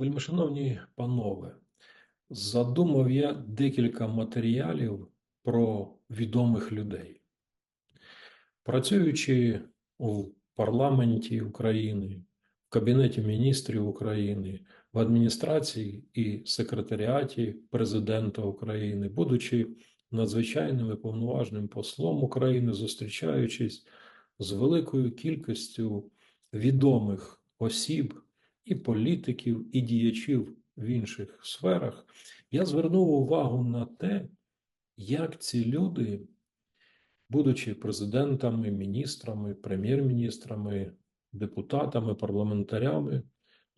Вельмишановні панове, задумав я декілька матеріалів про відомих людей. Працюючи у парламенті України, в Кабінеті міністрів України, в адміністрації і секретаріаті Президента України, будучи надзвичайним і повноважним послом України, зустрічаючись з великою кількістю відомих осіб і політиків, і діячів в інших сферах, я звернув увагу на те, як ці люди, будучи президентами, міністрами, прем'єр-міністрами, депутатами, парламентарями,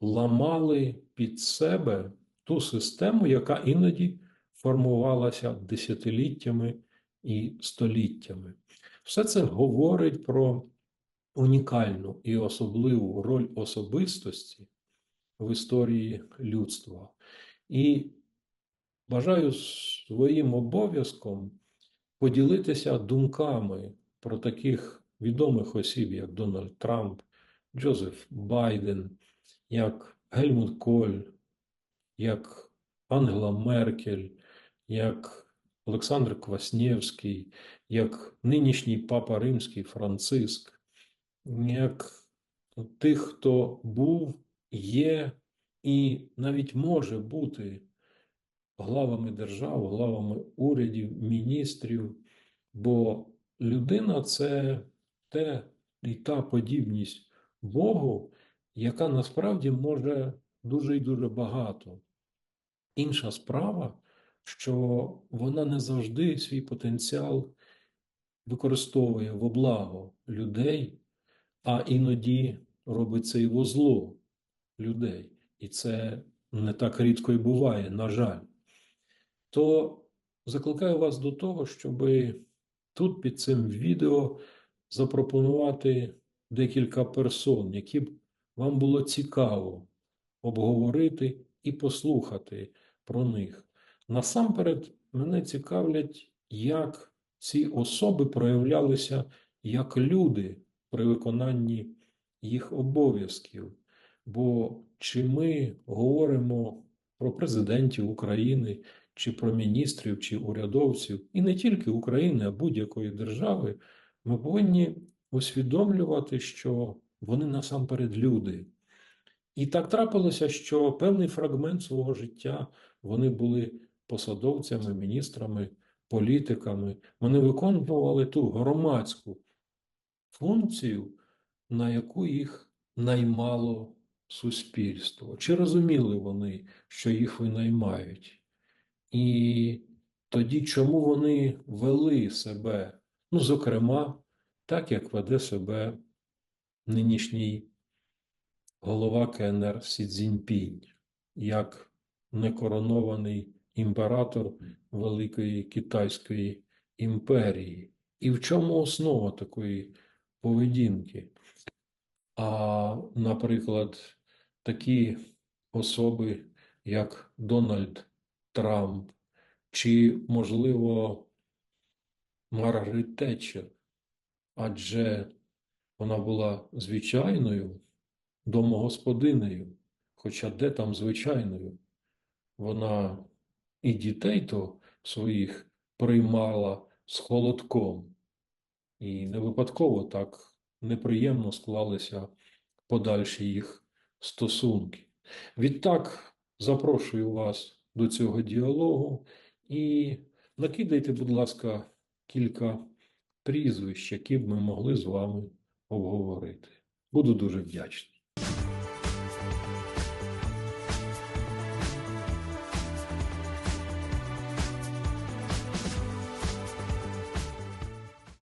ламали під себе ту систему, яка іноді формувалася десятиліттями і століттями. Все це говорить про унікальну і особливу роль особистості в історії людства. І бажаю своїм обов'язком поділитися думками про таких відомих осіб, як Дональд Трамп, Джозеф Байден, як Гельмут Коль, як Ангела Меркель, як Олександр Кваснєвський, як нинішній папа Римський Франциск, як тих, хто був, є і навіть може бути главами держав, главами урядів, міністрів, бо людина це те і та подібність Богу, яка насправді може дуже і дуже багато. Інша справа, що вона не завжди свій потенціал використовує во благо людей, а іноді робить це і во зло людей. І це не так рідко і буває, на жаль. То закликаю вас до того, щоб тут під цим відео запропонувати декілька персон, які б вам було цікаво обговорити і послухати про них. Насамперед, мене цікавлять, як ці особи проявлялися як люди при виконанні їх обов'язків. Бо чи ми говоримо про президентів України, чи про міністрів, чи урядовців, і не тільки України, а будь-якої держави, ми повинні усвідомлювати, що вони насамперед люди. І так трапилося, що певний фрагмент свого життя вони були посадовцями, міністрами, політиками. Вони виконували ту громадську функцію, на яку їх наймало суспільство. Чи розуміли вони, що їх винаймають? І тоді чому вони вели себе, ну, зокрема, так, як веде себе нинішній голова КНР Сі Цзіньпінь, як некоронований імператор Великої Китайської імперії? І в чому основа такої поведінки? А, наприклад, такі особи, як Дональд Трамп, чи, можливо, Маргарет Тетчер, адже вона була звичайною домогосподинею, хоча де там звичайною, вона і дітей то своїх приймала з холодком, і не випадково так неприємно склалися подальші їх стосунки. Відтак запрошую вас до цього діалогу і накидайте, будь ласка, кілька прізвищ, які б ми могли з вами обговорити. Буду дуже вдячний.